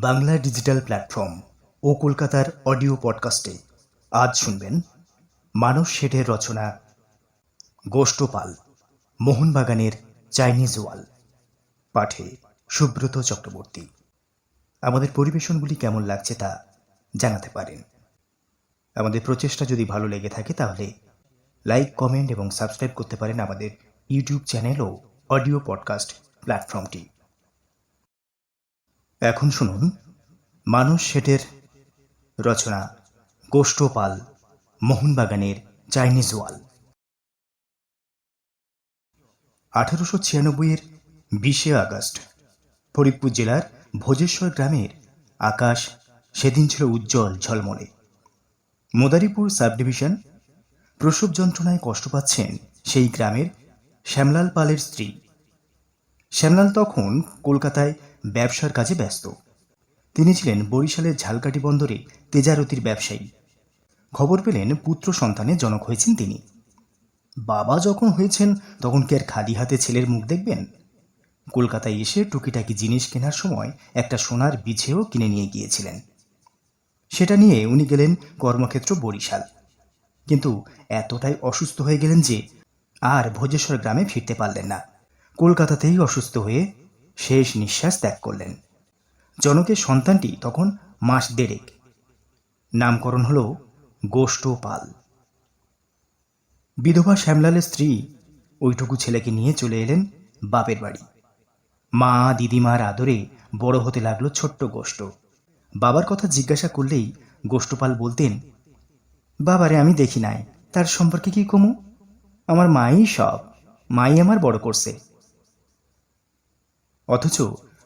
Bangla digital platform ও কলকাতার audio পডকাস্টে আজ শুনবেন মানস শেঠের রচনা, গোষ্ঠপাল, মোহনবাগানের চাইনিজ ওয়াল, পাঠে সুব্রত চক্রবর্তী। আমাদের পরিবেশনগুলি কেমন লাগছে তা জানাতে পারেন। আমাদের প্রচেষ্টা যদি ভালো লেগে থাকে তাহলে লাইক, কমেন্ট এবং সাবস্ক্রাইব করতে পারেন আমাদের ইউটিউব চ্যানেল ও অডিও পডকাস্ট প্ল্যাটফর্মটি। এখন শুনুন। মানস শেঠের রচনা, গোষ্ঠপাল, মোহনবাগানের চাইনিজ ওয়াল। আঠারোশো ছিয়ানব্বইয়ের বিশে আগস্ট, ফরিদপুর জেলার ভোজেশ্বর গ্রামের আকাশ সেদিন ছিল উজ্জ্বল ঝলমলে। মোদারিপুর সাব ডিভিশন প্রসব যন্ত্রণায় কষ্ট পাচ্ছেন সেই গ্রামের শ্যামলাল পালের স্ত্রী। শ্যামলাল তখন কলকাতায় ব্যবসার কাজে ব্যস্ত। তিনি ছিলেন বরিশালের ঝালকাঠি বন্দরে তেজারতির ব্যবসায়ী। খবর পেলেন পুত্র সন্তানের জনক হয়েছেন তিনি। বাবা যখন হয়েছেন, তখন কি আর খালি হাতে ছেলের মুখ দেখবেন? কলকাতায় এসে টুকিটাকি জিনিস কেনার সময় একটা সোনার বিছেও কিনে নিয়ে গিয়েছিলেন। সেটা নিয়ে উনি গেলেন কর্মক্ষেত্র বরিশাল। কিন্তু এতটাই অসুস্থ হয়ে গেলেন যে, আর ভোজেশ্বর গ্রামে ফিরতে পারলেন না। কলকাতাতেই অসুস্থ হয়ে শেষ নিঃশ্বাস ত্যাগ করলেন। জনকের সন্তানটি তখন মাস দেড়েক। নামকরণ হল গোষ্ঠ পাল বিধবা শ্যামলালের স্ত্রী ওইটুকু ছেলেকে নিয়ে চলে এলেন বাপের বাড়ি। মা, দিদিমার আদরে বড় হতে লাগল ছোট্ট গোষ্ঠ। বাবার কথা জিজ্ঞাসা করলেই গোষ্ঠপাল বলতেন, বাবারে, আমি দেখি নাই। তার সম্পর্কে কি কমু? আমার মাই সব। মাই আমার বড় করছে। অথচ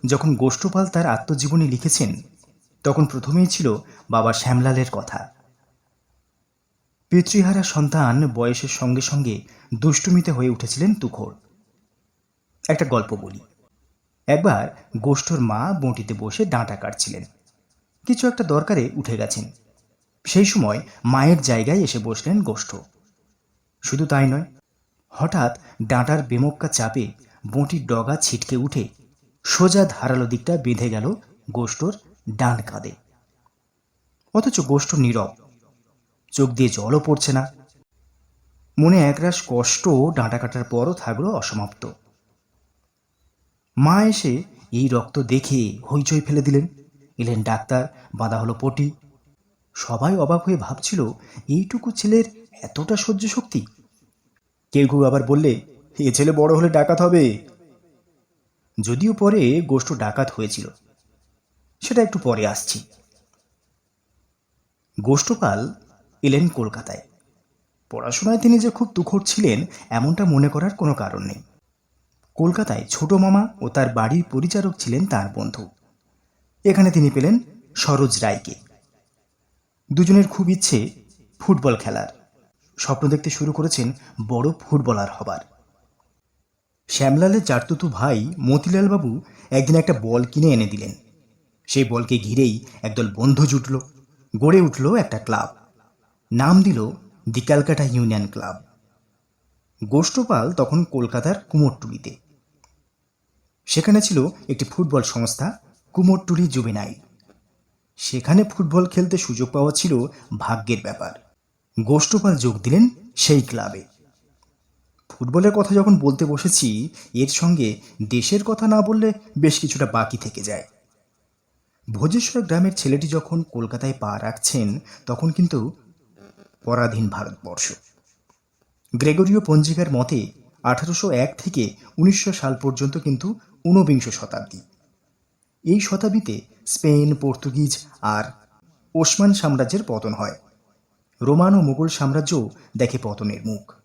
যখন গোষ্ঠপাল তার আত্মজীবনী লিখেছেন, তখন প্রথমেই ছিল বাবা শ্যামলালের কথা। পিতৃহারা সন্তান বয়সের সঙ্গে সঙ্গে দুষ্টুমিতে হয়ে উঠেছিলেন তুখোর একটা গল্প বলি। একবার গোষ্ঠর মা বঁটিতে বসে ডাঁটা কাটছিলেন। কিছু একটা দরকারে উঠে গেছেন। সেই সময় মায়ের জায়গায় এসে বসলেন গোষ্ঠ। শুধু তাই নয়, হঠাৎ ডাঁটার বেমক্কা চাপে বঁটির ডগা ছিটকে উঠে সোজা ধারালো দিকটা বেঁধে গেল গোষ্ঠর ডান কাঁধে। অথচ গোষ্ঠ নীরব। চোখ দিয়ে জলও পড়ছে না। মনে একরাশ কষ্ট ডাঁটা কাটার পরও থাকল অসমাপ্ত। মা এসে এই রক্ত দেখে হইচই ফেলে দিলেন। এলেন ডাক্তার, বাঁধা হলো পটি। সবাই অবাক হয়ে ভাবছিল, এইটুকু ছেলের এতটা সহ্য শক্তি? কেউ কেউ আবার বললে, এ ছেলে বড় হলে ডাকাত হবে। যদিও পরে গোষ্ঠ ডাকাত হয়েছিল। সেটা একটু পরে আসছি। গোষ্ঠপাল এলেন কলকাতায়। পড়াশোনায় তিনি যে খুব তুখর ছিলেন, এমনটা মনে করার কোনো কারণ নেই। কলকাতায় ছোট মামা ও তার বাড়ির পরিচারক ছিলেন তার বন্ধু। এখানে তিনি পেলেন সরোজ রায়কে। দুজনের খুব ইচ্ছে ফুটবল খেলার। স্বপ্ন দেখতে শুরু করেছেন বড় ফুটবলার হবার। শ্যামলালের চারতুতু ভাই মতিলাল বাবু একদিন একটা বল কিনে এনে দিলেন। সেই বলকে ঘিরেই একদল বন্ধু জুটল, গড়ে উঠল একটা ক্লাব। নাম দিল the Calcutta union club. Gosthapal তখন কলকাতার কুমোরটুলিতে। সেখানে ছিল একটি ফুটবল সংস্থা, কুমোরটুলি জুবেনাইল। সেখানে ফুটবল খেলতে সুযোগ পাওয়া ছিল ভাগ্যের ব্যাপার। গোষ্ঠপাল যোগ দিলেন সেই ক্লাবে। ফুটবলের কথা যখন বলতে বসেছি, এর সঙ্গে দেশের কথা না বললে বেশ কিছুটা বাকি থেকে যায়। ভোজেশ্বর গ্রামের ছেলেটি যখন কলকাতায় পা রাখছেন, তখন কিন্তু পরাধীন ভারতবর্ষ। গ্রেগরীয় পঞ্জিকার মতে, আঠারোশো এক থেকে উনিশশো সাল পর্যন্ত কিন্তু ঊনবিংশ শতাব্দী। এই শতাব্দীতে স্পেন, পর্তুগিজ আর ওসমান সাম্রাজ্যের পতন হয়। রোমান ও মুঘল সাম্রাজ্যও দেখে পতনের মুখ।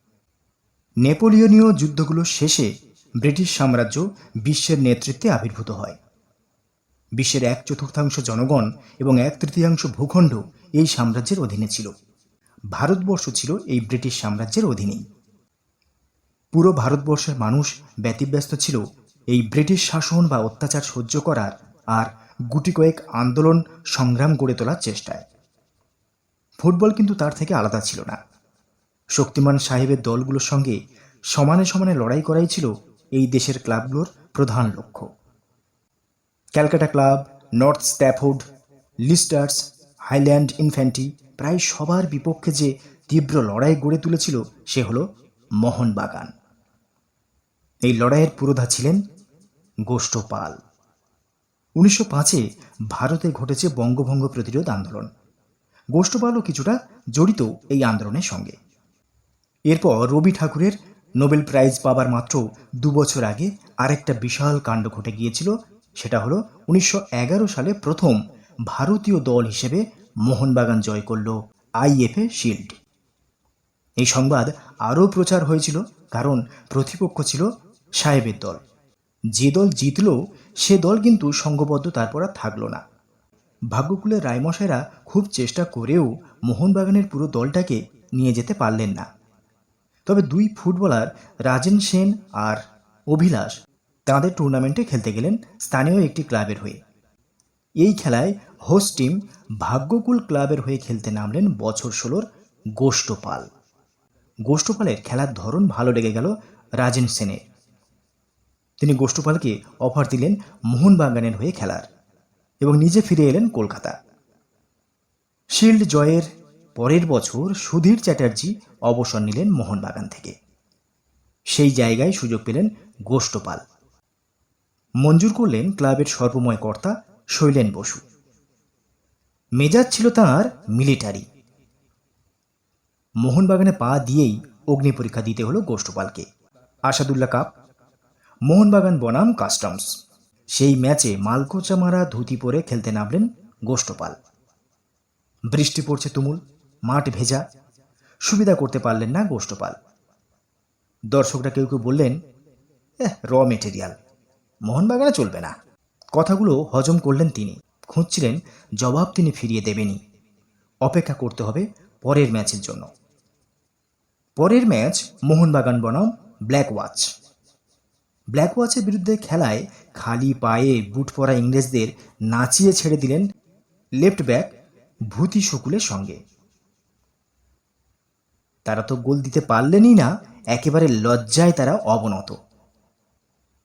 নেপোলিয়নীয় যুদ্ধগুলো শেষে ব্রিটিশ সাম্রাজ্য বিশ্বের নেতৃত্বে আবির্ভূত হয়। বিশ্বের এক চতুর্থাংশ জনগণ এবং এক তৃতীয়াংশ ভূখণ্ড এই সাম্রাজ্যের অধীনে ছিল। ভারতবর্ষ ছিল এই ব্রিটিশ সাম্রাজ্যের অধীনেই। পুরো ভারতবর্ষের মানুষ ব্যতিব্যস্ত ছিল এই ব্রিটিশ শাসন বা অত্যাচার সহ্য করার আর গুটি কয়েক আন্দোলন সংগ্রাম গড়ে তোলার চেষ্টায়। ফুটবল কিন্তু তার থেকে আলাদা ছিল না। শক্তিমান সাহেবের দলগুলোর সঙ্গে সমানে সমানে লড়াই করাই ছিল এই দেশের ক্লাবগুলোর প্রধান লক্ষ্য। Calcutta club, North Stafford, Leicesters, Highland infantry প্রায় সবার বিপক্ষে যে তীব্র লড়াই গড়ে তুলেছিল সে হল মোহনবাগান। এই লড়াইয়ের পুরোধা ছিলেন গোষ্ঠপাল উনিশশো পাঁচে ভারতে ঘটেছে বঙ্গভঙ্গ প্রতিরোধ আন্দোলন। গোষ্ঠপালও কিছুটা জড়িত এই আন্দোলনের সঙ্গে। এরপর রবি ঠাকুরের নোবেল প্রাইজ পাবার মাত্র দু বছর আগে আরেকটা বিশাল কাণ্ড ঘটে গিয়েছিল, সেটা হলো উনিশশো এগারো সালে প্রথম ভারতীয় দল হিসেবে মোহনবাগান জয় করল আইএফএ শিল্ড। এই সংবাদ আরও প্রচার হয়েছিল কারণ প্রতিপক্ষ ছিল সাহেবের দল। যে দল জিতল, সে দল কিন্তু সঙ্গবদ্ধ তারপর আর থাকল না। ভাগ্যকুলের রায়মশাইরা খুব চেষ্টা করেও মোহনবাগানের পুরো দলটাকে নিয়ে যেতে পারলেন না। তবে দুই ফুটবলার রাজেন সেন আর অভিলাষ তাঁদের টুর্নামেন্টে খেলতে গেলেন স্থানীয় একটি ক্লাবের হয়ে। এই খেলায় হোস্ট টিম ভাগ্যকুল ক্লাবের হয়ে খেলতে নামলেন বছর ষোলোর গোষ্ঠপাল। গোষ্ঠপালের খেলার ধরন ভালো লেগে গেল রাজেন সেনের। তিনি গোষ্ঠপালকে অফার দিলেন মোহনবাগানের হয়ে খেলার এবং নিজে ফিরে এলেন কলকাতা। শিল্ড জয়ের পরের বছর সুধীর চ্যাটার্জি অবসর নিলেন মোহনবাগান থেকে। সেই জায়গায় সুযোগ পেলেন গোষ্ঠপাল। মঞ্জুর করলেন ক্লাবের সর্বময় কর্তা শৈলেন বসু। মেজাজ ছিল তাঁর মিলিটারি। মোহনবাগানে পা দিয়েই অগ্নি পরীক্ষা দিতে হলো গোষ্ঠপালকে। আসাদুল্লাহ কাপ, মোহনবাগান বনাম কাস্টমস। সেই ম্যাচে মালকোচা মারা ধুতি পরে খেলতে নামলেন গোষ্ঠপাল। বৃষ্টি পড়ছে তুমুল। মাঠ ভেজা। সুবিধা করতে পারলেন না গোষ্ঠপাল। দর্শকরা কেউ কেউ বললেন র মেটেরিয়াল। মোহনবাগানে চলবে না। কথাগুলো হজম করলেন তিনি। খুঁজছিলেন, জবাব তিনি ফিরিয়ে দেবেনই। অপেক্ষা করতে হবে পরের ম্যাচের জন্য। পরের ম্যাচ মোহনবাগান বনাম ব্ল্যাক ওয়াচ। ব্ল্যাক ওয়াচের বিরুদ্ধে খেলায় খালি পায়ে বুট পরা ইংরেজদের নাচিয়ে ছেড়ে দিলেন লেফট ব্যাক ভূতি শুকুলের সঙ্গে। তারা তো গোল দিতে পারলেনই না, একেবারে লজ্জায় তারা অবনত।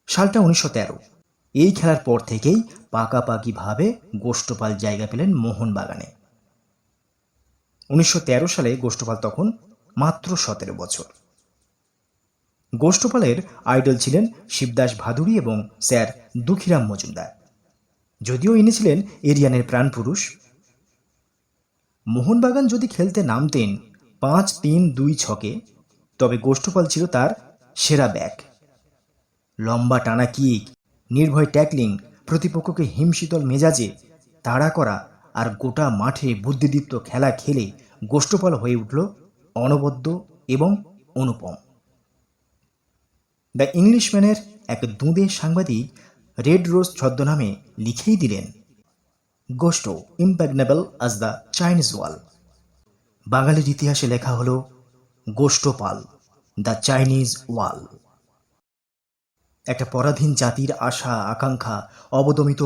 সালটা উনিশশো তেরো। এই খেলার পর থেকেই পাকাপাকিভাবে গোষ্ঠপাল জায়গা পেলেন মোহনবাগানে। উনিশশো তেরো সালে গোষ্ঠপাল তখন মাত্র সতেরো বছর। গোষ্ঠপালের আইডল ছিলেন শিবদাস ভাদুরী এবং স্যার দুঃখীরাম মজুমদার। যদিও ইনি ছিলেন এরিয়ানের প্রাণপুরুষ। মোহনবাগান যদি খেলতে নামতেন পাঁচ তিন দুই ছকে, তবে গোষ্ঠপাল ছিল তার সেরা ব্যাক। লম্বা টানা কিক, নির্ভয় ট্যাকলিং, প্রতিপক্ষকে হিমশীতল মেজাজে তাড়া করা আর গোটা মাঠে বুদ্ধিদীপ্ত খেলা খেলে গোষ্ঠপাল হয়ে উঠল অনবদ্য এবং অনুপম। দ্য ইংলিশম্যানের এক দুঁদে সাংবাদিক রেড রোজ ছদ্মনামে লিখেই দিলেন, গোষ্ঠ, ইম্প্যাগনেবল আজ দ্য চাইনিজ ওয়াল। বাঙালির ইতিহাসে লেখা হল গোষ্ঠপাল, দ্য চাইনিজ ওয়াল। একটা পরাধীন জাতির আশা, আকাঙ্ক্ষা, অবদমিত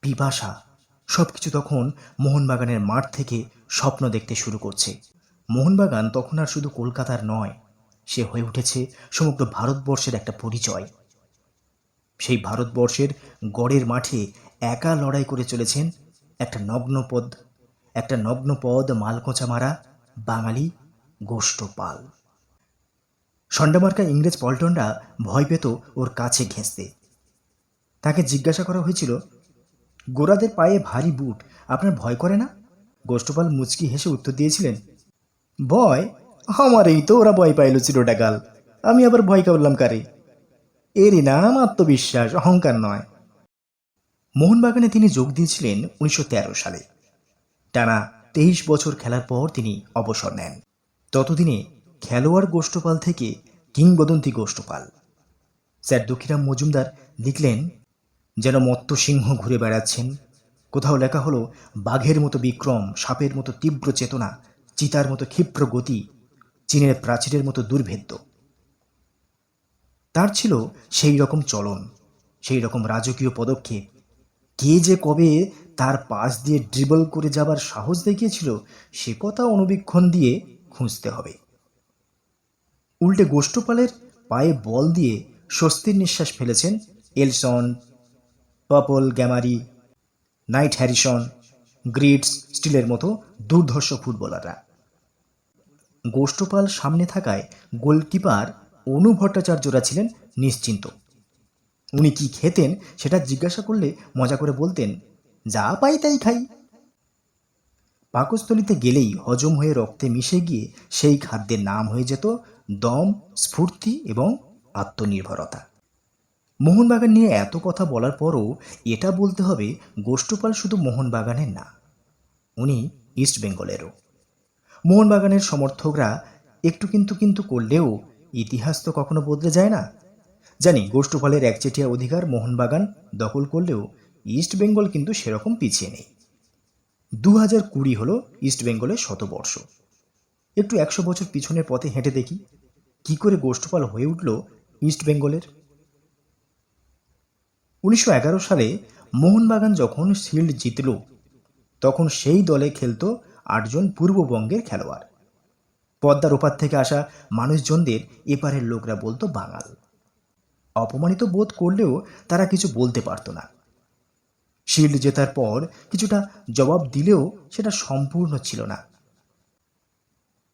পিপাসা, সবকিছু তখন মোহনবাগানের মাঠ থেকে স্বপ্ন দেখতে শুরু করছে। মোহনবাগান তখন আর শুধু কলকাতার নয়, সে হয়ে উঠেছে সমগ্র ভারতবর্ষের একটা পরিচয়। সেই ভারতবর্ষের গড়ের মাঠে একা লড়াই করে চলেছেন একটা নগ্নপদ একটা নগ্নপদ মালকোঁচা মারা বাঙালি গোষ্ঠপাল। সন্ডামার্কা ইংরেজ পল্টনরা ভয় পেত ওর কাছে ঘেঁষতে। তাকে জিজ্ঞাসা করা হয়েছিল, গোরাদের পায়ে ভারী বুট, আপনার ভয় করে না? গোষ্ঠপাল মুচকি হেসে উত্তর দিয়েছিলেন, ভয়? আমার এই তো ওরা ভয় পাইল চিরটাকাল আমি আবার ভয় করলাম কারে? এরই নাম আত্মবিশ্বাস, অহংকার নয়। মোহনবাগানে তিনি যোগ দিয়েছিলেন উনিশশো তেরো সালে। টানা তেইশ বছর খেলার পর তিনি অবসর নেন। ততদিনে খেলোয়াড় গোষ্ঠপাল থেকে কিংবদন্তি গোষ্ঠপাল। স্যার দুঃখীরাম মজুমদার লিখলেন, যেন মত্ত সিংহ ঘুরে বেড়াচ্ছেন। কোথাও লেখা হলো, বাঘের মতো বিক্রম, সাপের মতো তীব্র চেতনা, চিতার মতো ক্ষিপ্র গতি, চীনের প্রাচীরের মতো দুর্ভেদ্য। তার ছিল সেই রকম চলন, সেই রকম রাজকীয় পদক্ষেপ। কে যে কবে তার পাশ দিয়ে ড্রিবল করে যাবার সাহস দেখিয়েছিল, সে কথা অনুবীক্ষণ দিয়ে খুঁজতে হবে। উল্টে গোষ্ঠপালের পায়ে বল দিয়ে স্বস্তির নিঃশ্বাস ফেলেছেন এলসন, পপল গ্যামারি, নাইট হ্যারিসন, গ্রিডস, স্টিলের মতো দুর্ধর্ষ ফুটবলাররা। গোষ্ঠপাল সামনে থাকায় গোলকিপার অনু ভট্টাচার্যরা ছিলেন নিশ্চিন্ত। উনি কি খেতেন সেটা জিজ্ঞাসা করলে মজা করে বলতেন যা পাই তাই খাই। পাকস্থলিতে গেলেই হজম হয়ে রক্তে মিশে গিয়ে সেই খাদ্যের নাম হয়ে যেত দম, স্ফূর্তি এবং আত্মনির্ভরতা। মোহনবাগান নিয়ে এত কথা বলার পরও এটা বলতে হবে গোষ্ঠপাল শুধু মোহনবাগানের না, উনি ইস্ট বেঙ্গলেরও। মোহনবাগানের সমর্থকরা একটু কিন্তু কিন্তু করলেও ইতিহাস তো কখনো বদলে যায় না। জানি গোষ্ঠপালের একচেটিয়া অধিকার মোহনবাগান দখল করলেও ইস্ট বেঙ্গল কিন্তু সেরকম পিছিয়ে নেই। দু হাজার কুড়ি হলো ইস্ট বেঙ্গলের শতবর্ষ। একটু একশো বছর পিছনের পথে হেঁটে দেখি, কি করে গোষ্ঠপাল হয়ে উঠল ইস্ট বেঙ্গলের উনিশশো এগারো সালে মোহনবাগান যখন শিল্ড জিতল, তখন সেই দলে খেলত আটজন পূর্ববঙ্গের খেলোয়াড়। পদ্মার ওপার থেকে আসা মানুষজনদের এপারের লোকরা বলতো বাঙাল। অপমানিত বোধ করলেও তারা কিছু বলতে পারতো না। শিল্ড জেতার পর কিছুটা জবাব দিলেও সেটা সম্পূর্ণ ছিল না।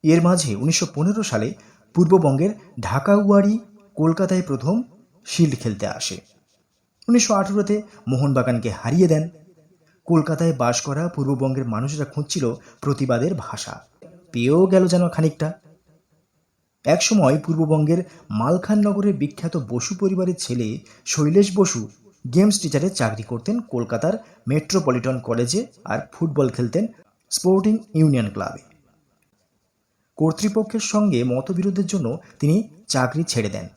এর মাঝে উনিশশো পনেরো সালে পূর্ববঙ্গের ঢাকাউয়ারি কলকাতায় প্রথম শিল্ড খেলতে আসে। উনিশশো আঠেরোতে মোহনবাগানকে হারিয়ে দেন। কলকাতায় বাস করা পূর্ববঙ্গের মানুষরা খুঁজছিল প্রতিবাদের ভাষা। পেয়েও গেল যেন খানিকটা। একসময় পূর্ববঙ্গের মালখাননগরের বিখ্যাত বসু পরিবারের ছেলে শৈলেশ বসু গেমস টিচারের চাকরি করতেন কলকাতার মেট্রোপলিটন কলেজে আর ফুটবল খেলতেন স্পোর্টিং ইউনিয়ন ক্লাবে। কর্তৃপক্ষের সঙ্গে মতবিরোধের জন্য তিনি চাকরি ছেড়ে দেন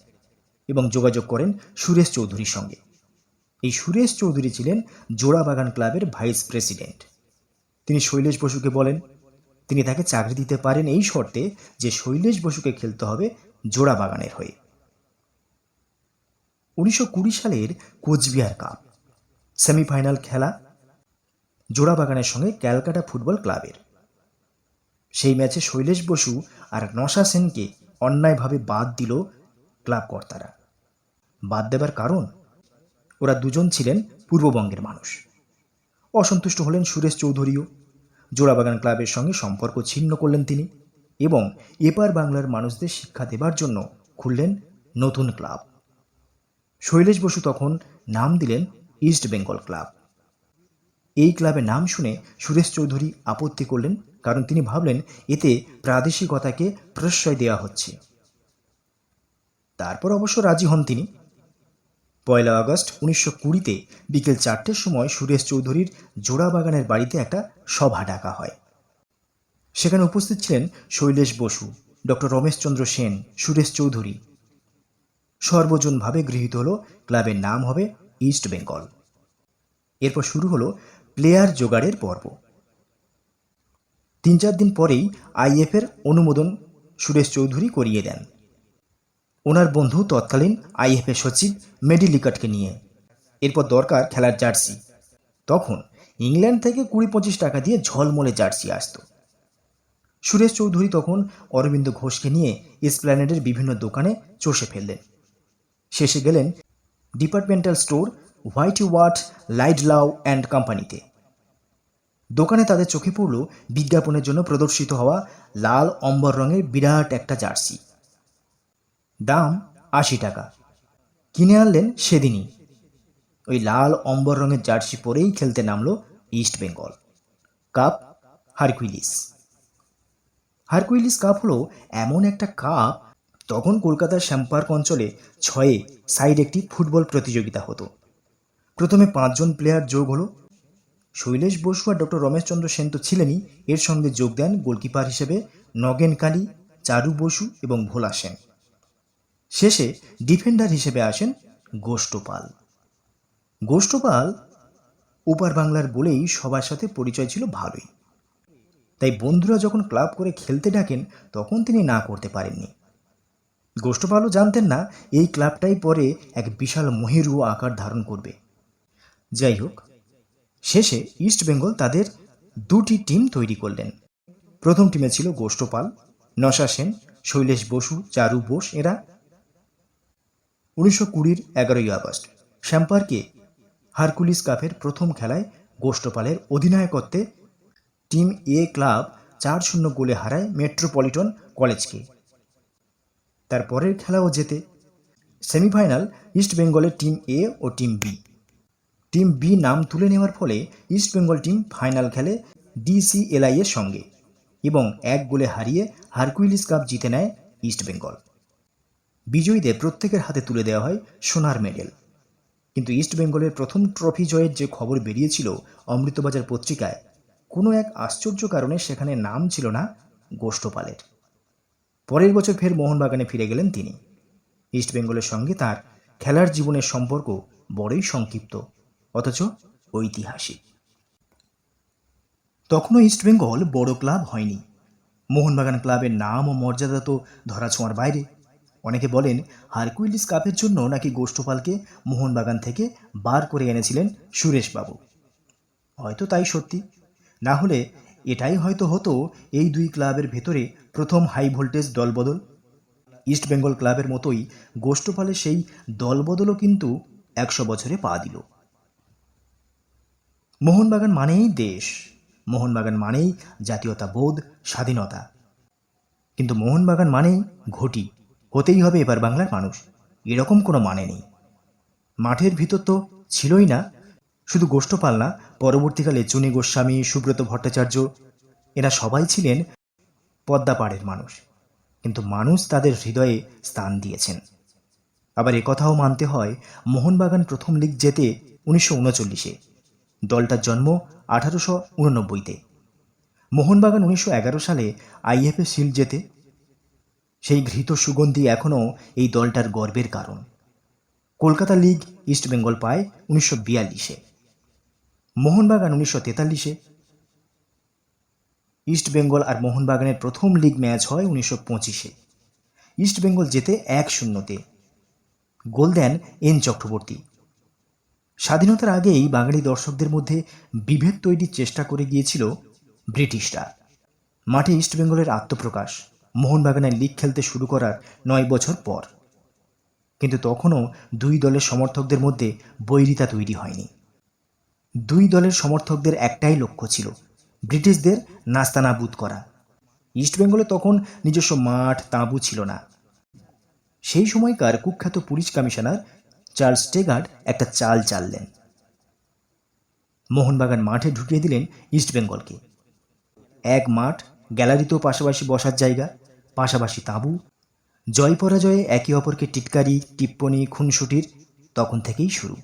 এবং যোগাযোগ করেন সুরেশ চৌধুরীর সঙ্গে। এই সুরেশ চৌধুরী ছিলেন জোড়াবাগান ক্লাবের ভাইস প্রেসিডেন্ট। তিনি শৈলেশ বসুকে বলেন, তিনি তাকে চাকরি দিতে পারেন এই শর্তে যে শৈলেশ বসুকে খেলতে হবে জোড়াবাগানের হয়ে। উনিশশো কুড়ি সালের কোচবিহার কাপ। সেমিফাইনাল খেলা জোড়াবাগানের সঙ্গে ক্যালকাটা ফুটবল ক্লাবের। সেই ম্যাচে শৈলেশ বসু আর নশা সেনকে অন্যায়ভাবে বাদ দিল ক্লাব কর্তারা। বাদ দেবার কারণ? ওরা দুজন ছিলেন পূর্ববঙ্গের মানুষ। অসন্তুষ্ট হলেন সুরেশ চৌধুরীও। জোড়াবাগান ক্লাবের সঙ্গে সম্পর্ক ছিন্ন করলেন তিনি এবং এপার বাংলার মানুষদের শিক্ষা দেবার জন্য খুললেন নতুন ক্লাব। শৈলেশ বসু তখন নাম দিলেন ইস্ট বেঙ্গল ক্লাব। এই ক্লাবের নাম শুনে সুরেশ চৌধুরী আপত্তি করলেন, কারণ তিনি ভাবলেন এতে প্রাদেশিকতাকে প্রশ্রয় দেওয়া হচ্ছে। তারপর অবশ্য রাজি হন তিনি। পয়লা আগস্ট উনিশশো কুড়িতে বিকেল চারটের সময় সুরেশ চৌধুরীর জোড়াবাগানের বাড়িতে একটা সভা ডাকা হয়। সেখানে উপস্থিত ছিলেন শৈলেশ বসু, ডক্টর রমেশচন্দ্র সেন, সুরেশ চৌধুরী সর্বজনভাবে গৃহীত হলো, ক্লাবের নাম হবে ইস্ট বেঙ্গল। এরপর শুরু হলো প্লেয়ার জোগাড়ের পর্ব। তিন চার দিন পরেই আইএফের অনুমোদন সুরেশ চৌধুরী করিয়ে দেন। ওনার বন্ধু তৎকালীন আইএফএ সচিব মেডিলিকটকে নিয়ে। এরপর দরকার খেলার জার্সি। তখন ইংল্যান্ড থেকে কুড়ি পঁচিশ টাকা দিয়ে ঝলমলে জার্সি আসতো। সুরেশ চৌধুরী তখন অরবিন্দ ঘোষকে নিয়ে এসপ্ল্যানেডের বিভিন্ন দোকানে চষে ফেললেন। শেষে গেলেন departmental store Whiteaway Laidlaw and কোম্পানিতে। দোকানে তাদের চোখে পড়ল বিজ্ঞাপনের জন্য প্রদর্শিত হওয়া লাল অম্বর রঙের বিরাট একটা জার্সি। দাম আশি টাকা। কিনে আনলেন সেদিনই। ওই লাল অম্বর রঙের জার্সি পরেই খেলতে নামলো East Bengal. Cup Hercules. Hercules cup হলো এমন একটা কাপ তখন কলকাতার শ্যামপার্ক অঞ্চলে ছয়ে সাইড একটি ফুটবল প্রতিযোগিতা হতো। প্রথমে পাঁচজন প্লেয়ার যোগ হলো। শৈলেশ বসু আর ডক্টর রমেশচন্দ্র সেন তো ছিলেনই। এর সঙ্গে যোগ দেন গোলকিপার হিসেবে নগেন কালী, চারু বসু এবং ভোলা সেন। শেষে ডিফেন্ডার হিসেবে আসেন গোষ্ঠপাল। গোষ্ঠপাল ওপার বাংলার বলেই সবার সাথে পরিচয় ছিল ভালোই। তাই বন্ধুরা যখন ক্লাব করে খেলতে ডাকেন, তখন তিনি না করতে পারেননি। গোষ্ঠপালও জানতেন না, এই ক্লাবটাই পরে এক বিশাল মহিরু আকার ধারণ করবে। যাই হোক, শেষে ইস্ট বেঙ্গল তাদের দুটি টিম তৈরি করলেন। প্রথম টিমে ছিল গোষ্ঠপাল, নশা সেন, শৈলেশ বসু, চারু বোস, এরা উনিশশো কুড়ির এগারোই আগস্ট। শ্যাম্পার্কে হারকুলিস কাপের প্রথম খেলায় গোষ্ঠপালের অধিনায়কত্বে টিম এ ক্লাব চার শূন্য গোলে হারায় মেট্রোপলিটন কলেজকে। তার পরের খেলাও জেতে সেমিফাইনাল ইস্ট বেঙ্গলের টিম এ ও টিম বি। টিম বি নাম তুলে নেওয়ার ফলে ইস্ট বেঙ্গল টিম ফাইনাল খেলে ডিসিএলআই এর সঙ্গে এবং এক গোলে হারিয়ে হারকুইলিস কাপ জিতে নেয় ইস্ট বেঙ্গল। বিজয়ীদের প্রত্যেকের হাতে তুলে দেওয়া হয় সোনার মেডেল। কিন্তু ইস্ট বেঙ্গলের প্রথম ট্রফি জয়ের যে খবর বেরিয়েছিল অমৃতবাজার পত্রিকায়, কোনো এক আশ্চর্য কারণে সেখানে নাম ছিল না গোষ্ঠপালের। পরের বছর ফের মোহনবাগানে ফিরে গেলেন তিনি। ইস্টবেঙ্গলের সঙ্গে তার খেলার জীবনের সম্পর্ক বড়ই সংক্ষিপ্ত, অথচ ঐতিহাসিক। তখনও ইস্টবেঙ্গল বড় ক্লাব হয়নি। মোহনবাগান ক্লাবের নাম ও মর্যাদা তো ধরাছোঁয়ার বাইরে। অনেকে বলেন হারকুইলিস কাপের জন্য নাকি গোষ্ঠপালকে মোহনবাগান থেকে বার করে এনেছিলেন সুরেশবাবু। হয়তো তাই সত্যি। না হলে এটাই হয়তো হতো এই দুই ক্লাবের ভেতরে প্রথম হাই ভোল্টেজ দলবদল। ইস্ট বেঙ্গল ক্লাবের মতোই গোষ্ঠপালে সেই দলবদলও কিন্তু একশো বছরে পা দিল। মোহনবাগান মানেই দেশ। মোহনবাগান মানেই জাতীয়তাবোধ, স্বাধীনতা। কিন্তু মোহনবাগান মানেই ঘটি। হতেই হবে এবার বাংলার মানুষ। এরকম কোনো মানে নেই। মাঠের ভিতর তো ছিলই না। শুধু গোষ্ঠপাল না পরবর্তীকালে চুনি গোস্বামী, সুব্রত ভট্টাচার্য, এরা সবাই ছিলেন পদ্মাপাড়ের মানুষ। কিন্তু মানুষ তাদের হৃদয়ে স্থান দিয়েছেন। আবার কথাও মানতে হয়, মোহনবাগান প্রথম লিগ জেতে উনিশশো উনচল্লিশে। দলটার জন্ম আঠারোশো উননব্বইতে। মোহনবাগান উনিশশো এগারো সালে আইএফএ শিল্ড জেতে। সেই ঘৃত সুগন্ধি এখনও এই দলটার গর্বের কারণ। কলকাতা লিগ ইস্ট বেঙ্গল পায় উনিশশো বিয়াল্লিশে। মোহনবাগান উনিশশো তেতাল্লিশে। ইস্ট বেঙ্গল আর মোহনবাগানের প্রথম লিগ ম্যাচ হয় উনিশশো পঁচিশে। ইস্ট বেঙ্গল জেতে এক শূন্যতে। গোল দেন এন চক্রবর্তী। স্বাধীনতার আগেই বাঙালি দর্শকদের মধ্যে বিভেদ তৈরির চেষ্টা করে গিয়েছিল ব্রিটিশরা। মাঠে ইস্টবেঙ্গলের আত্মপ্রকাশ, মোহনবাগানের লিগ খেলতে শুরু করার নয় বছর পর। কিন্তু তখনও দুই দলের সমর্থকদের মধ্যে বৈরিতা তৈরি হয়নি। দুই দলের সমর্থকদের একটাই লক্ষ্য ছিল, ব্রিটিশদের নাস্তানাবুদ করা। ইস্টবেঙ্গলে তখন নিজস্ব মাঠ, তাঁবু ছিল না। সেই সময়কার কুখ্যাত পুলিশ কমিশনার চার্লস টেগার্ড একটা চাল চাললেন। মোহনবাগান মাঠে ঢুকিয়ে দিলেন ইস্টবেঙ্গলকে এক মাঠ, গ্যালারিতেও পাশাপাশি বসার জায়গা, পাশাপাশি তাঁবু। জয় পরাজয়ে একে অপরকে টিটকারি, টিপ্পনি, খুনসুটির তখন থেকেই শুরু।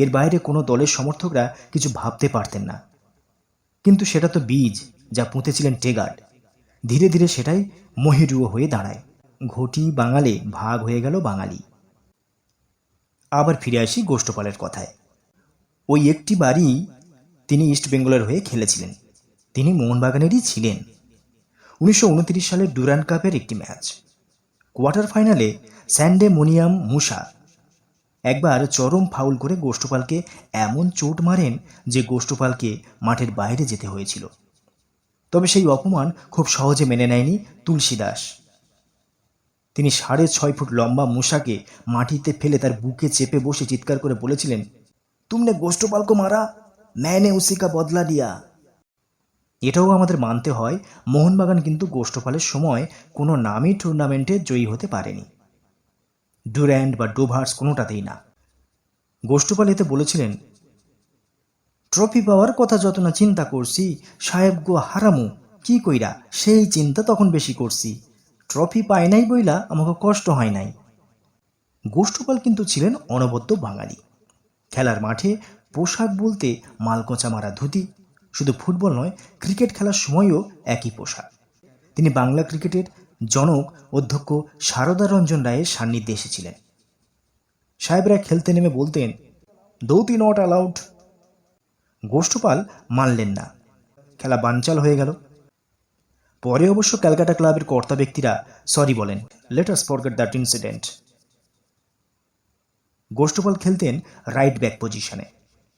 এর বাইরে কোনো দলের সমর্থকরা কিছু ভাবতে পারতেন না। কিন্তু সেটা তো বীজ যা পুঁতেছিলেন টেগার্ড। ধীরে ধীরে সেটাই মহিরুয় হয়ে দাঁড়ায়। ঘটি বাঙালে ভাগ হয়ে গেল বাঙালি। আবার ফিরে আসি গোষ্ঠপালের কথায়। ওই একটি বাড়ি তিনি ইস্ট বেঙ্গলের হয়ে খেলেছিলেন। তিনি মোহনবাগানেরই ছিলেন। উনিশশো সালের ডুরান কাপের একটি ম্যাচ। কোয়ার্টার ফাইনালে স্যান্ডে মোনিয়াম মুসা একবার চরম ফাউল করে গোষ্ঠপালকে এমন চোট মারেন যে গোষ্ঠপালকে মাঠের বাইরে যেতে হয়েছিল। তবে সেই অপমান খুব সহজে মেনে নেয়নি তুলসী দাস তিনি সাড়ে ছয় ফুট লম্বা মূষাকে মাটিতে ফেলে তার বুকে চেপে বসে চিৎকার করে বলেছিলেন, তুমনে গোষ্ঠপালকো মারা, ম্যানে উসিকা বদলা দিয়া এটাও আমাদের মানতে হয়, মোহনবাগান কিন্তু গোষ্ঠপালের সময় কোনো নামই টুর্নামেন্টে জয়ী হতে পারেনি। ডুর্যান্ড বা ডোভার্স কোনোটাতেই না। গোষ্ঠপাল এতে বলেছিলেন, ট্রফি পাওয়ার কথা যত না চিন্তা করছি, সাহেব গো হারামু, কি কইরা? সেই চিন্তা তখন বেশি করছি। ট্রফি পায় নাই বইলা আমাকে কষ্ট হয় নাই। গোষ্ঠপাল কিন্তু ছিলেন অনবদ্য বাঙালি। খেলার মাঠে পোশাক বলতে মালকোঁচা মারা ধুতি, শুধু ফুটবল নয়, ক্রিকেট খেলার সময়ও একই পোশাক। তিনি বাংলা ক্রিকেটের জনক অধ্যক্ষ সারদা রঞ্জন রায়ের সান্নিধ্যে এসেছিলেন। সাহেবরা খেলতে নেমে বলতেন, দৌতি নট অ্যালাউড। গোষ্ঠপাল মানলেন না। খেলা বানচাল হয়ে গেল। পরে অবশ্য ক্যালকাটা ক্লাবের কর্তা ব্যক্তিরা সরি বলেন let us forget that incident Gosthapal খেলতেন রাইট ব্যাক পজিশনে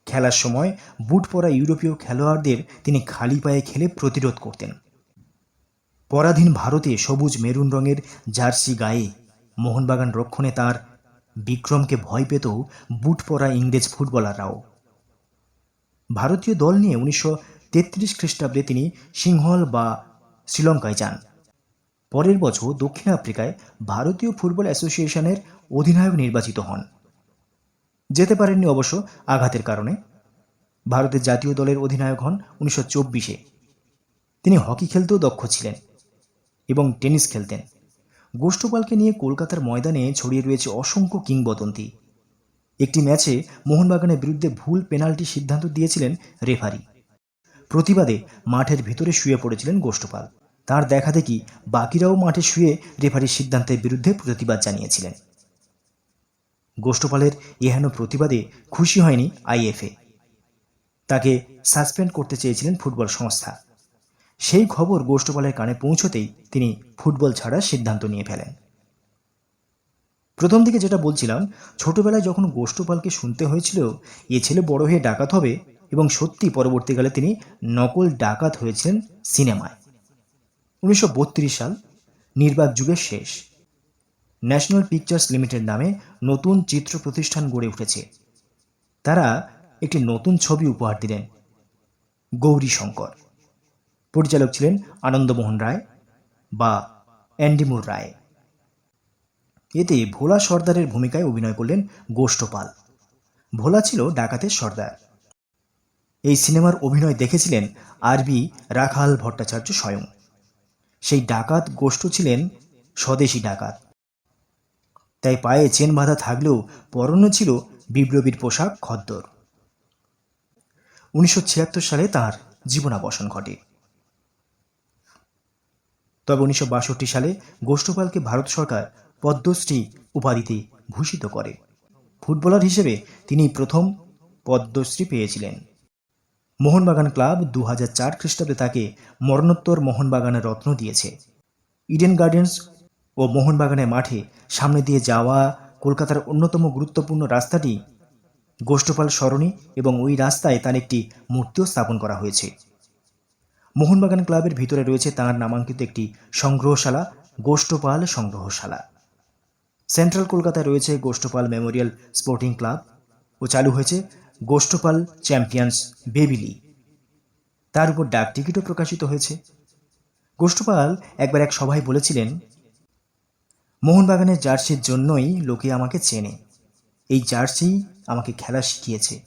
খেলার সময় বুট পরা ইউরোপীয় খেলোয়াড়দের তিনি খালি পায়ে খেলে প্রতিরোধ করতেন। পরাধীন ভারতে সবুজ মেরুন রঙের জার্সি গায়ে মোহনবাগান রক্ষণে তার বিক্রমকে ভয় পেত বুট পরা ইংরেজ ফুটবলাররাও। ভারতীয় দল নিয়ে উনিশশো তেত্রিশ খ্রিস্টাব্দে তিনি সিংহল বা শ্রীলঙ্কায় যান। পরের বছর দক্ষিণ আফ্রিকায় ভারতীয় ফুটবল অ্যাসোসিয়েশনের অধিনায়ক নির্বাচিত হন। যেতে পারেননি অবশ্য আঘাতের কারণে। ভারতের জাতীয় দলের অধিনায়ক হন উনিশশো চব্বিশে। তিনি হকি খেলতেও দক্ষ ছিলেন। এবং টেনিস খেলতেন। গোষ্ঠপালকে নিয়ে কলকাতার ময়দানে ছড়িয়ে রয়েছে অসংখ্য কিংবদন্তি। একটি ম্যাচে মোহনবাগানের বিরুদ্ধে ভুল পেনাল্টি সিদ্ধান্ত দিয়েছিলেন রেফারি। প্রতিবাদে মাঠের ভিতরে শুয়ে পড়েছিলেন গোষ্ঠপাল। তার দেখা দেখি বাকিরাও মাঠে শুয়ে রেফারির সিদ্ধান্তের বিরুদ্ধে প্রতিবাদ জানিয়েছিলেন। গোষ্ঠপালের এহেন প্রতিবাদে খুশি হয়নি আইএফএ। তাকে সাসপেন্ড করতে চেয়েছিলেন ফুটবল সংস্থা। সেই খবর গোষ্ঠপালের কানে পৌঁছতেই তিনি ফুটবল ছাড়ার সিদ্ধান্ত নিয়ে ফেলেন। প্রথম দিকে যেটা বলছিলাম, ছোটবেলায় যখন গোষ্ঠপালকে শুনতে হয়েছিল, এ ছেলে বড় হয়ে ডাকাত হবে এবং সত্যি পরবর্তীকালে তিনি নকল ডাকাত হয়েছিলেন সিনেমায়। উনিশশো বত্রিশ সাল, নির্বাক যুগের শেষ। ন্যাশনাল পিকচার্স লিমিটেড নামে নতুন চিত্র প্রতিষ্ঠান গড়ে উঠেছে। তারা একটি নতুন ছবি উপহার দিলেন, গৌরী শঙ্কর। পরিচালক ছিলেন আনন্দমোহন রায় বা অ্যান্ডিমুর রায়। এতে ভোলা সর্দারের ভূমিকায় অভিনয় করলেন গোষ্ঠপাল। ভোলা ছিল ডাকাতের সর্দার। এই সিনেমার অভিনয় দেখেছিলেন আরবি রাখাল ভট্টাচার্য স্বয়ং। সেই ডাকাত গোষ্ঠ ছিলেন স্বদেশী ডাকাত। তাই পায়ে চেন বাঁধা থাকলেও পরনে ছিল বিপ্লবীর পোশাক খদ্দর। উনিশশো ছিয়াত্তর সালে তার জীবনাবসান ঘটে। তবে উনিশশো বাষট্টি সালে গোষ্ঠপালকে ভারত সরকার পদ্মশ্রী উপাধিতে ভূষিত করে। ফুটবলার হিসেবে তিনি প্রথম পদ্মশ্রী পেয়েছিলেন। মোহনবাগান ক্লাব দু হাজার চার খ্রিস্টাব্দে তাকে মরণোত্তর মোহনবাগানের রত্ন দিয়েছে। ইডেন গার্ডেন্স ও মোহনবাগানের মাঠে সামনে দিয়ে যাওয়া কলকাতার অন্যতম গুরুত্বপূর্ণ রাস্তাটি গোষ্ঠপাল সরণি এবং ওই রাস্তায় তার একটি মূর্তিও স্থাপন করা হয়েছে। মোহনবাগান ক্লাবের ভিতরে রয়েছে তাঁর নামাঙ্কিত একটি সংগ্রহশালা, গোষ্ঠপাল সংগ্রহশালা। সেন্ট্রাল কলকাতায় রয়েছে গোষ্ঠপাল মেমোরিয়াল স্পোর্টিং ক্লাব ও চালু হয়েছে গোষ্ঠপাল চ্যাম্পিয়ন্স বেবিলি তার উপর ডাক টিকিটও প্রকাশিত হয়েছে। গোষ্ঠপাল একবার এক সভায় বলেছিলেন, মোহনবাগানের জার্সির জন্যই লোকে আমাকে চেনে। এই জার্সি আমাকে খেলা শিখিয়েছে।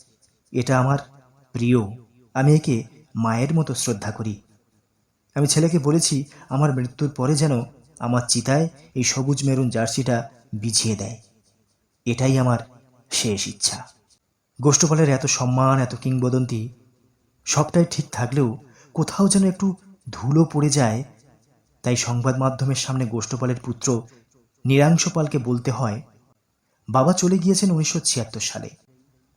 এটা আমার প্রিয়। আমি একে মায়ের মতো শ্রদ্ধা করি। আমি ছেলেকে বলেছি, আমার মৃত্যুর পরে যেন আমার চিতায় এই সবুজ মেরুন জার্সিটা বিছিয়ে দেয়। এটাই আমার শেষ ইচ্ছা। গোষ্ঠপালের এত সম্মান, এত কিংবদন্তি, সবটাই ঠিক থাকলেও কোথাও যেন একটু ধুলো পড়ে যায়। তাই সংবাদ মাধ্যমের সামনে গোষ্ঠপালের পুত্র নিরাংশ পালকে বলতে হয়, বাবা চলে গিয়েছেন উনিশশো ছিয়াত্তর সালে।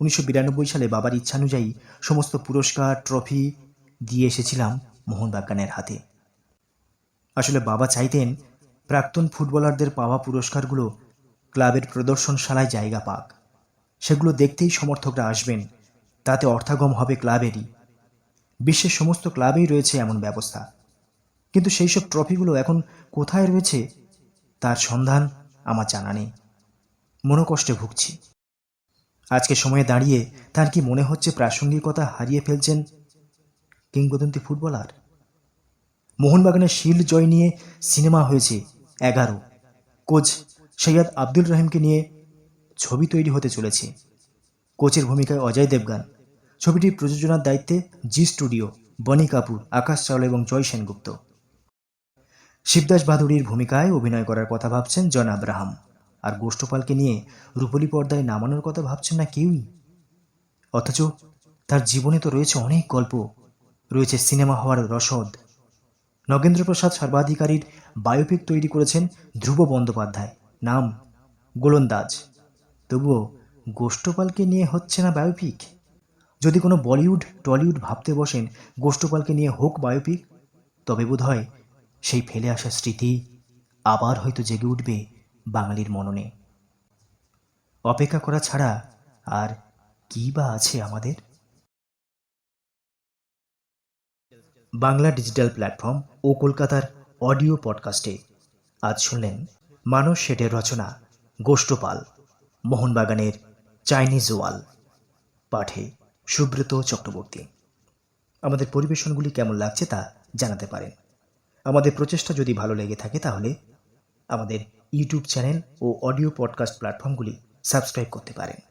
উনিশশো বিরানব্বই সালে বাবার ইচ্ছানুযায়ী সমস্ত পুরস্কার, ট্রফি দিয়ে এসেছিলাম মোহনবাগানের হাতে। আসলে বাবা চাইতেন প্রাক্তন ফুটবলারদের পাওয়া পুরস্কারগুলো ক্লাবের প্রদর্শনশালায় জায়গা পাক। সেগুলো দেখতেই সমর্থকরা আসবেন, তাতে অর্থাগম হবে ক্লাবেরই। বিশ্বের সমস্ত ক্লাবেই রয়েছে এমন ব্যবস্থা। কিন্তু সেই সব ট্রফিগুলো এখন কোথায় রয়েছে, তার সন্ধান আমার জানা নেই। মনোকষ্টে ভুগছি। আজকে সময়ে দাঁড়িয়ে তার কি মনে হচ্ছে প্রাসঙ্গিকতা হারিয়ে ফেলছেন কিংবদন্তি ফুটবলার। মোহনবাগানের শিল্ড জয় নিয়ে সিনেমা হয়েছে এগারো। কোচ সৈয়দ আব্দুল রহিমকে নিয়ে ছবি তৈরি হতে চলেছে। কোচের ভূমিকায় অজয় দেবগান। ছবিটির প্রযোজনার দায়িত্বে জি স্টুডিও, বনি কাপুর, আকাশ চাওলা এবং জয় সেনগুপ্ত। শিবদাস বাদুড়ির ভূমিকায় অভিনয় করার কথা ভাবছেন জন আব্রাহাম। আর গোষ্ঠপালকে নিয়ে রূপলী পর্দায় নামানোর কথা ভাবছেন না কেউই? অথচ তার জীবনে তো রয়েছে অনেক গল্প। রয়েছে সিনেমা হওয়ার রসদ। নগেন্দ্রপ্রসাদ সর্বাধিকারীর বায়োপিক তৈরি করেছেন ধ্রুব বন্দ্যোপাধ্যায়। নাম গোলন্দাজ তবুও গোষ্ঠপালকে নিয়ে হচ্ছে না বায়োপিক যদি কোনো বলিউড, টলিউড ভাবতে বসেন, গোষ্ঠপালকে নিয়ে হোক বায়োপিক তবে বোধ হয় সেই ফেলে আসা স্মৃতি আবার হয়তো জেগে উঠবে বাঙালির মননে। অপেক্ষা করা ছাড়া আর কি বা আছে আমাদের? বাংলা ডিজিটাল প্ল্যাটফর্ম ও কলকাতার অডিও পডকাস্টে। আজ শুনলেন মানস শেঠের রচনা, গোষ্ঠপাল, মোহনবাগানের চাইনিজ ওয়াল। পাঠে সুব্রত চক্রবর্তী। আমাদের পরিবেশনগুলি কেমন লাগছে তা জানাতে পারেন। আমাদের প্রচেষ্টা যদি ভালো লেগে থাকে তাহলে আমাদের ইউটিউব চ্যানেল ও অডিও পডকাস্ট প্ল্যাটফর্মগুলি সাবস্ক্রাইব করতে পারেন।